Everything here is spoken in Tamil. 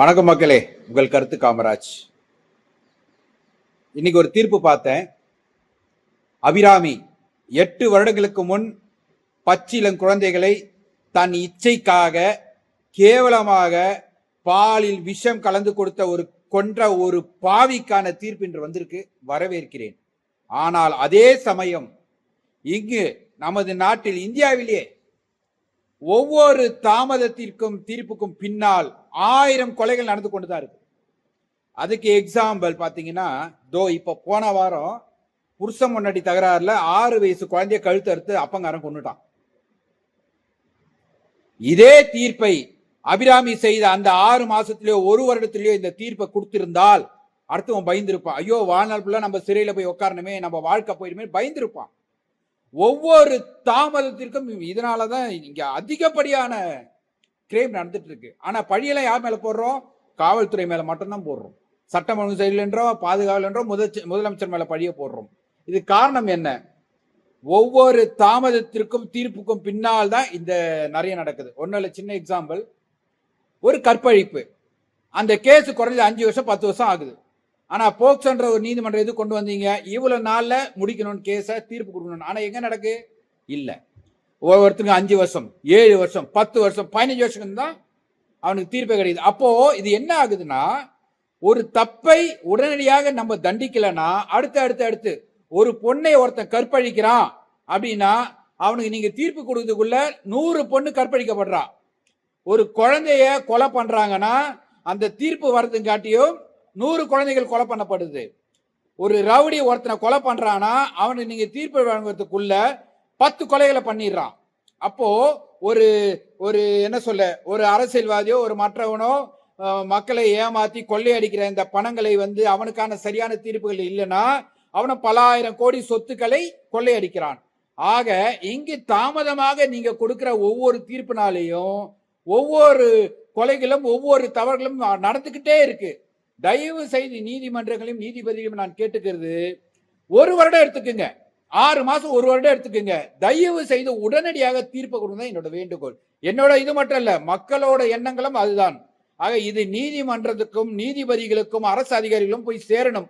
வணக்கம் மக்களே. உங்கள் கருத்து காமராஜ். இன்னைக்கு ஒரு தீர்ப்பு பார்த்தேன். அபிராமி எட்டு வருடங்களுக்கு முன் பச்சிளம் குழந்தைகளை தன் இச்சைக்காக கேவலமாக பாலில் விஷம் கலந்து கொடுத்த ஒரு கொன்ற ஒரு பாவிக்கான தீர்ப்பு இன்று வந்திருக்கு. வரவேற்கிறேன். ஆனால் அதே சமயம் இங்கு நமது நாட்டில் இந்தியாவிலேயே ஒவ்வொரு தாமதத்திற்கும் தீர்ப்புக்கும் பின்னால் ஆயிரம் கொலைகள் நடந்து கொண்டுதான் இருக்கு. அதுக்கு எக்ஸாம்பிள் பாத்தீங்கன்னா தோ இப்ப போன வாரம் புருஷன் முன்னாடி தகராறுல ஆறு வயசு குழந்தைய கழுத்தறுத்து அப்பங்காரன் கொண்டுட்டான் இதே தீர்ப்பை அபிராமி செய்த அந்த ஆறு மாசத்திலேயோ ஒரு வருடத்திலேயோ இந்த தீர்ப்பை கொடுத்திருந்தால் அடுத்தவன் பயந்திருப்பான். ஐயோ வாழ்நாள் ஃபுல்லாக நம்ம சிறையில போய் உட்காரணுமே நம்ம வாழ்க்கை போயிடுமே பயந்திருப்பான். ஒவ்வொரு தாமதத்திற்கும் இதனால தான் இங்கே அதிகப்படியான கிரைம் நடந்துட்டு இருக்கு ஆனால் பழியெல்லாம் யார் மேலே போடுறோம்? காவல்துறை மேலே மட்டும்தான் போடுறோம். சட்டம் ஒழுங்கு சரியில்லைன்றோம் பாதுகாவல் என்றோ முதல் முதலமைச்சர் மேலே பழிய போடுறோம். இது காரணம் என்ன? ஒவ்வொரு தாமதத்திற்கும் தீர்ப்புக்கும் பின்னால் தான் இந்த நிறைய நடக்குது. ஒன்னும் சின்ன எக்ஸாம்பிள் ஒரு கற்பழிப்பு. அந்த கேஸ் குறைஞ்சது அஞ்சு வருஷம் பத்து வருஷம் ஆகுது. ஆனா போக்சோன்ற ஒரு நீதிமன்றம் எது கொண்டு வந்தீங்க? இவ்வளவு நாள்ல முடிக்கணும்னு கேஸை தீர்ப்பு கொடுக்கணும் ஆனா எங்க நடக்கு? இல்ல. ஒவ்வொருத்தருக்கும் அஞ்சு வருஷம் ஏழு வருஷம் பத்து வருஷம் பதினஞ்சு வருஷம் தான் அவனுக்கு தீர்ப்பே கிடைக்குது. அப்போ இது என்ன ஆகுதுன்னா ஒரு தப்பை உடனடியாக நம்ம தண்டிக்கலைன்னா அடுத்து அடுத்து அடுத்து ஒரு பொண்ணை ஒருத்தன் கற்பழிக்கிறான் அப்படின்னா அவனுக்கு நீங்க தீர்ப்பு கொடுக்கறதுக்குள்ள நூறு பொண்ணு கற்பழிக்கப்படுறான் ஒரு குழந்தைய கொலை பண்றாங்கன்னா அந்த தீர்ப்பு வர்றதுங்காட்டியும் நூறு குழந்தைகள் கொலை பண்ணப்படுது. ஒரு ரவுடி ஒருத்தனை கொலை பண்றானா அவனுக்கு நீங்க தீர்ப்பு வழங்குறதுக்குள்ள பத்து கொலைகளை பண்ணிடுறான். அப்போ ஒரு ஒரு என்ன சொல்ல ஒரு அரசியல்வாதியோ ஒரு மற்றவனோ மக்களை ஏமாத்தி கொள்ளையடிக்கிற இந்த பணங்களை வந்து அவனுக்கான சரியான தீர்ப்புகள் இல்லைன்னா அவனை பல ஆயிரம் கோடி சொத்துக்களை கொள்ளையடிக்கிறான் ஆக இங்கு தாமதமாக நீங்க கொடுக்கிற ஒவ்வொரு தீர்ப்பினாலேயும் ஒவ்வொரு கொலைகளும் ஒவ்வொரு தவறுகளும் நடந்துகிட்டே இருக்கு. தயவு செய்து நீதிமன்றங்களையும் நீதிபதிகளையும் நான் கேட்டுக்கிறது. ஒரு வருடம் எடுத்துக்குங்க. ஆறு மாசம் ஒரு வருடம் எடுத்துக்குங்க. தயவு செய்து உடனடியாக தீர்ப்பு கொடுங்க என்னோட வேண்டுகோள். என்னோட இது மட்டும் இல்ல மக்களோட எண்ணங்களும் அதுதான். ஆக இது நீதிமன்றத்துக்கும் நீதிபதிகளுக்கும் அரசு அதிகாரிகளும் போய் சேரணும்.